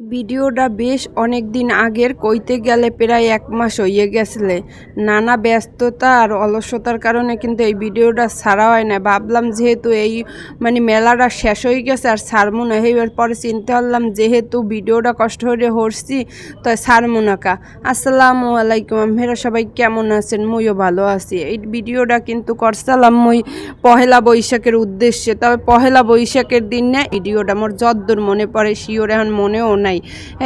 ভিডিওটা বেশ অনেক দিন আগের, কইতে গেলে প্রায় এক মাস হইয়ে গেছিলে নানা ব্যস্ততা আর অলসতার কারণে কিন্তু এই ভিডিওটা ছাড়া হয় না। ভাবলাম যেহেতু এই মানে মেলাটা শেষ হয়ে গেছে আর সারমু না এইবার পরে চিনতে পারলাম যেহেতু ভিডিওটা কষ্ট করে হরছি তো সারমু নাকা আসসালামু আলাইকুম, আপনারা সবাই কেমন আছেন? মুইও ভালো আছি। এই ভিডিওটা কিন্তু করছিলাম মই পহেলা বৈশাখের উদ্দেশ্যে। তবে পহেলা বৈশাখের দিন না ভিডিওটা আমার যদ্দূর মনে পড়ে, শিওর এখন মনেও নাই।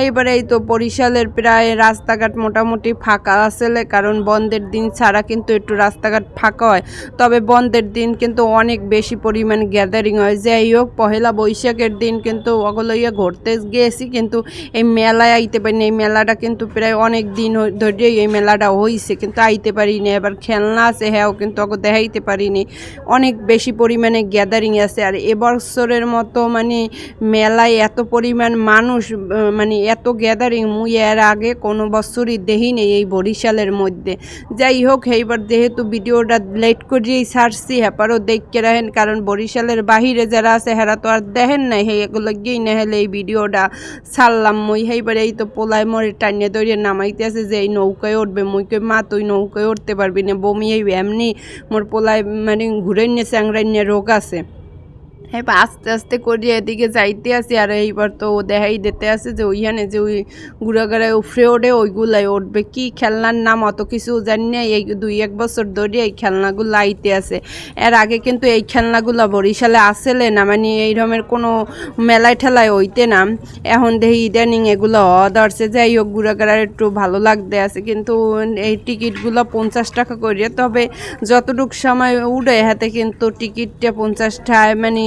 এইবারে এই তো বরিশালের প্রায় রাস্তাঘাট মোটামুটি ফাঁকা আসলে, কারণ বন্ধের দিন ছাড়া কিন্তু একটু রাস্তাঘাট ফাঁকা হয়। তবে বন্ধের দিন কিন্তু অনেক বেশি পরিমাণ গ্যাদারিং হয়। যাই হোক, পহেলা বৈশাখের দিন কিন্তু ওগুলোইয়া ঘুরতে গিয়েছি কিন্তু এই মেলায় আইতে পারিনি। এই মেলাটা কিন্তু প্রায় অনেক দিন ধরেই এই মেলাটা হইছে, কিন্তু আইতে পারিনি। এবার খেলনা আছে হ্যাঁও কিন্তু ওকে দেখাইতে পারিনি। অনেক বেশি পরিমাণে গ্যাদারিং আছে। আর এবছরের মতো মানে মেলায় এত পরিমাণ মানুষ মানে এত গ্যাদারিং মুই এর আগে কোনো বছরই দেখিনি এই বরিশালের মধ্যে। যাই হোক, এইবার যেহেতু ভিডিওটা লেট করিয়েই ছাড়ছি হ্যাপারও দেখতে রাখেন, কারণ বরিশালের বাহিরে যারা আছে, হেরা তো আর দেখেন নাই, হে, এগুলো গিয়েই না হলে এই ভিডিওটা ছাড়লাম মুই। সেইবার এই তো পোলায় মরে টানিয়ে দৌড়িয়ে নামাইতে আছে যে, এই নৌকায় উঠবে মুই কই মা, তুই নৌকায় উঠতে পারবি না, বমি এই এমনি। মোর পোলায় মানে ঘুরে নিয়ে চ্যাংরাই নিয়ে রোগ আছে। এবার আস্তে আস্তে করে এদিকে যাইতে আসি আর এইবার তো ও দেখাই দিতে আসে যে ওইখানে যে ওই গুড়াগাড়ায় উফরে ওঠে ওইগুলাই উঠবে। কি খেলনার নাম অত কিছু জানি না। এই দুই এক বছর ধরে এই খেলনাগুলো আইতে আসে। এর আগে কিন্তু এই খেলনাগুলো বরিশালে আসেলে না মানে এই রকমের কোনো মেলায় ঠেলায় হইতে না। এখন দেখি ইদানিং এগুলো অদারছে যাই হোক, গুড়াগাড়ার একটু ভালো লাগতে আছে কিন্তু এই টিকিটগুলো পঞ্চাশ টাকা করে তবে যতটুক সময় উঠে হাতে কিন্তু টিকিটটা পঞ্চাশটা মানে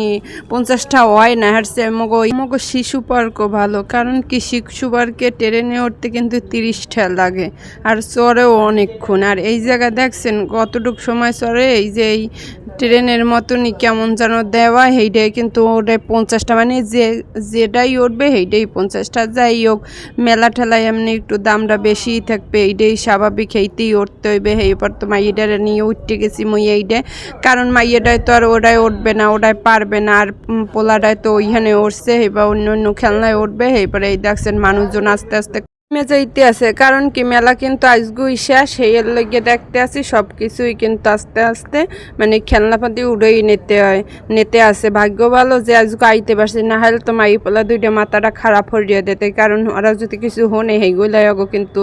পঞ্চাশটা হয় না হারছে মগো মগো শিশু পার্কও ভালো, কারণ কি শিশু পার্কে ট্রেনে উঠতে কিন্তু তিরিশটা লাগে, আর চরেও অনেকক্ষণ, আর এই জায়গা দেখছেন কতটুক সময় চরে, এই যে এই ট্রেনের মতনই কেমন যেন দেওয়া সেইটাই কিন্তু ওটাই পঞ্চাশটা মানে যে, যেটাই উঠবে সেইটাই পঞ্চাশটা যাই হোক। মেলা ঠেলায় এমনি একটু দামটা বেশিই থাকবে, এইটাই স্বাভাবিক এইতেই উঠতে হইবে। এইবার তো মাইয়েটারে নিয়ে উঠতে গেছি মই এইটা কারণ মাইয়েটাই তো আর ওটাই উঠবে না, ওটাই পারবে না। আর পোলাটাই তো ওইখানে উঠছে এবার অন্য অন্য খেলনায় উঠবে। এবারে এই দেখছেন মানুষজন আস্তে আস্তে যাইতে আছে, কারণ কি মেলা কিন্তু আজগুই শেষ সেই লেগে দেখতে আসি সব কিছুই কিন্তু আস্তে আস্তে মানে খেলনাপাতি উড়েই নিতে হয়, নিতে আসে। ভাগ্য ভালো যে আজকে আইতে পারছি, না হলে তো মাই পোলা দুইটা মাথাটা খারাপ হরিয়ে দিতে, কারণ ওরা যদি কিছু হনে সেইগুলাই আগো কিন্তু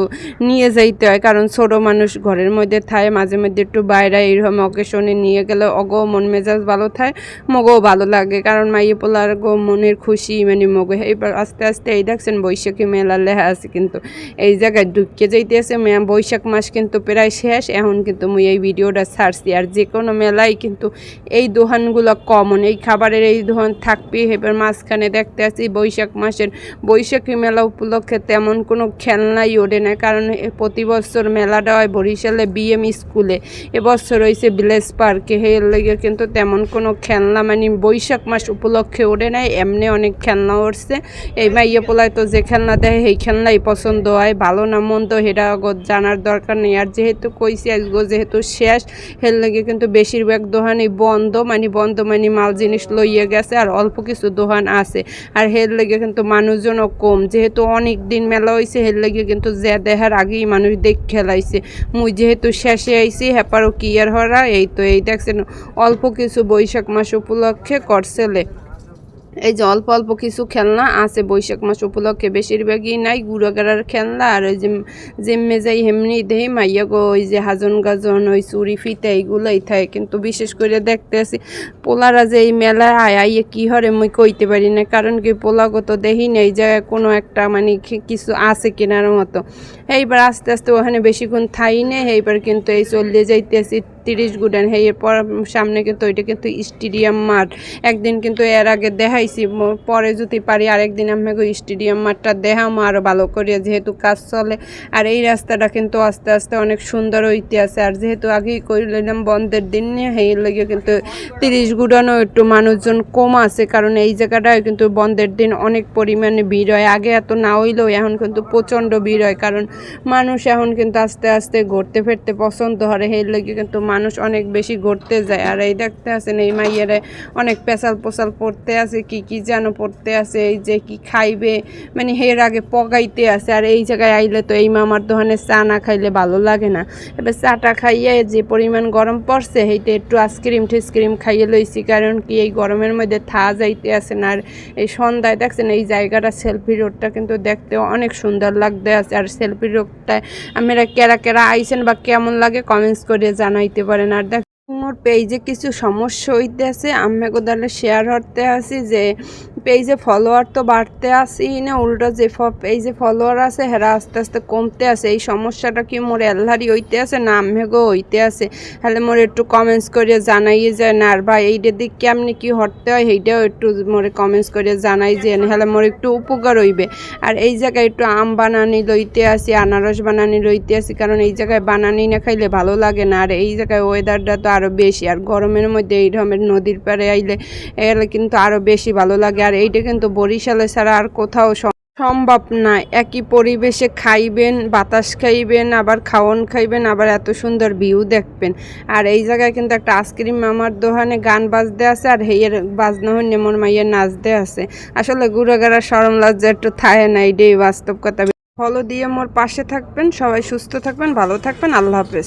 নিয়ে যাইতে হয়, কারণ ছোট মানুষ ঘরের মধ্যে থায়, মাঝে মধ্যে একটু বাইরে এইরকম অকেশনে নিয়ে গেলে অগো মন মেজাজ ভালো থাকে মগও ভালো লাগে, কারণ মাইয়ে পোলার গো মনের খুশি মানে মগো এইবার আস্তে আস্তে এই দেখছেন বৈশাখী মেলা লেহা আছে কিন্তু এই জায়গায় ঢুকে যাইতেছে, মে- বৈশাখ মাস কিন্তু প্রায় শেষ। এখন কিন্তু মুই এই ভিডিওটা ছাড়ছি। আর যে কোনো মেলায় কিন্তু এই দোকানগুলো কমন এই খাবারের এই দোকান থাকবে এবার মাঝখানে দেখতে আসি বৈশাখ মাসের বৈশাখী মেলা উপলক্ষে তেমন কোনো খেলনাই ওঠে না। কারণ প্রতি বছর মেলাটা হয় বরিশালে বিএম স্কুলে। এবছর হয়েছে ভিলেজ পার্কে। এর লেগে কিন্তু তেমন কোনো খেলনা মানে বৈশাখ মাস উপলক্ষে ওঠে নাই এমনি অনেক খেলনা উঠছে। এই মাইয়া পোলায় তো যে খেলনা দেয়, সেই খেলনাই পছন্দ হয়, ভালো না মন্দ সেটা জানার দরকার নেই। আর যেহেতু কইছি আজগো যেহেতু শেষ এর লেগে কিন্তু বেশিরভাগ দোকানই বন্ধ মানে বন্ধ মানে মাল জিনিস লইয়ে গেছে আর অল্প কিছু দোকান আছে। আর হের লেগে কিন্তু মানুষজনও কম। যেহেতু অনেক দিন মেলা হয়েছে হের লেগে কিন্তু যে দেখার আগেই মানুষ দেখ খেলাইছে। মুই যেহেতু শেষে আইছি, হেপারও কি আর হরা? এই তো এই দেখছেন, অল্প কিছু বৈশাখ মাস উপলক্ষে করছেলে এই যে অল্প অল্প কিছু খেলনা আছে, বৈশাখ মাস উপলক্ষে বেশিরভাগই নাই, গুড়াগাড়ার খেলনা। আর ওই যে জেম্মে যাই হেমনি দেহি মাইয়া গো ওই যে হাজন গাজন, ওই চুরি ফিতা এইগুলোই থাকে। কিন্তু বিশেষ করে দেখতে আসি, পোলারা যে এই মেলায় আয় আইয়ে কি হরে মুই কইতে পারি না। কারণ কি পোলাগত দেখি না এই জায়গায় কোনো একটা মানে কিছু আছে কেনার মতো। এইবার আস্তে আস্তে ওখানে বেশিক্ষণ থাই নেই, এইবার কিন্তু এই চলে যাইতে আসি তিরিশ গুডান, হেই পর সামনে কিন্তু ওইটা কিন্তু স্টেডিয়াম মাঠ। একদিন কিন্তু এর আগে দেখাইছি পরে যদি পারি আরেকদিন আমাকে স্টেডিয়াম মাঠটা দেখাম আরও ভালো করে যেহেতু কাজ চলে, আর এই রাস্তাটা কিন্তু আস্তে আস্তে অনেক সুন্দর হইতে আছে। আর যেহেতু আগেই করিলাম বন্ধের দিন নিয়ে সেই লেগে কিন্তু তিরিশ গুডানও একটু মানুষজন কম আছে। কারণ এই জায়গাটায় কিন্তু বন্ধের দিন অনেক পরিমাণে ভিড় হয়। আগে এত না হইলেও এখন কিন্তু প্রচণ্ড ভিড় হয়। কারণ মানুষ এখন কিন্তু আস্তে আস্তে ঘুরতে ফিরতে পছন্দ করে। সেই লেগে কিন্তু মানুষ অনেক বেশি ঘুরতে যায়। আর এই দেখতে আছেন এই মাইয়ারে অনেক পেশাল পোশাল পড়তে আছে, কি কি যেন পড়তে আছে, এই যে কি খাইবে মানে হের আগে পগাইতে আছে। আর এই জায়গায় আইলে তো এই মামার দোকানে চা না খাইলে ভালো লাগে না। এবার চাটা খাইয়ে যে পরিমাণ গরম পড়ছে সেইটা একটু আইসক্রিম টিসক্রিম খাইয়ে লইছি। কারণ কি, এই গরমের মধ্যে থা যাইতে আছে না। আর এই সন্ধ্যায় দেখছেন এই জায়গাটা সেলফি রোডটা কিন্তু দেখতে অনেক সুন্দর লাগতে আছে। আর সেলফি রোডটায় আমরা কেরা কেরা আইছেন বা কেমন লাগে কমেন্টস করে জানাইতে পারেন। আর দেখ মোর পেজে কিছু সমস্যা হইতে আছে আমি কোদালে শেয়ার হতে আসি যে পেজে ফলোয়ার তো বাড়তে আসি না, উল্টো যে পেজে ফলোয়ার আছে, হেরা আস্তে আস্তে কমতে আছে। এই সমস্যাটা কি মোর এল্লারি হইতে আছে না আমেগো হইতে আছে? হলে মোর একটু কমেন্টস করে জানাইয়ে যায় না। আর ভাই, এইটার দিক কেমনি কি হরতে হয়, সেইটাও একটু মোরে কমেন্টস করে জানাই যে হলে মোর একটু উপকার হইবে। আর এই জায়গায় একটু আম বানানি লইতে আসি আনারস বানানি লইতে আসি কারণ এই জায়গায় বানানি না খাইলে ভালো লাগে না। আর এই জায়গায় ওয়েদারটা তো আরও বেশি, আর গরমের মধ্যে এই রকমের নদীর পাড়ে আইলে এলে কিন্তু আরও বেশি ভালো লাগে। আর এইটা কিন্তু বরিশালে ছাড়া আর কোথাও সম্ভব না। একই পরিবেশে খাইবেন, বাতাস খাইবেন, আবার খাওয়ন খাইবেন, আবার এত সুন্দর ভিউ দেখবেন। আর এই জায়গায় কিন্তু একটা আইসক্রিম মামার দোকানে গান বাজতে আছে, আর হেয়ের বাজনা হইনে মোর মাইয়ের নাচতে আছে। আসলে গুড়াগাড়া সরম লজ্জা একটু থাহে না, এইটাই বাস্তব কথা। ফলো দিয়ে মোর পাশে থাকবেন, সবাই সুস্থ থাকবেন, ভালো থাকবেন, আল্লাহ হাফেজ।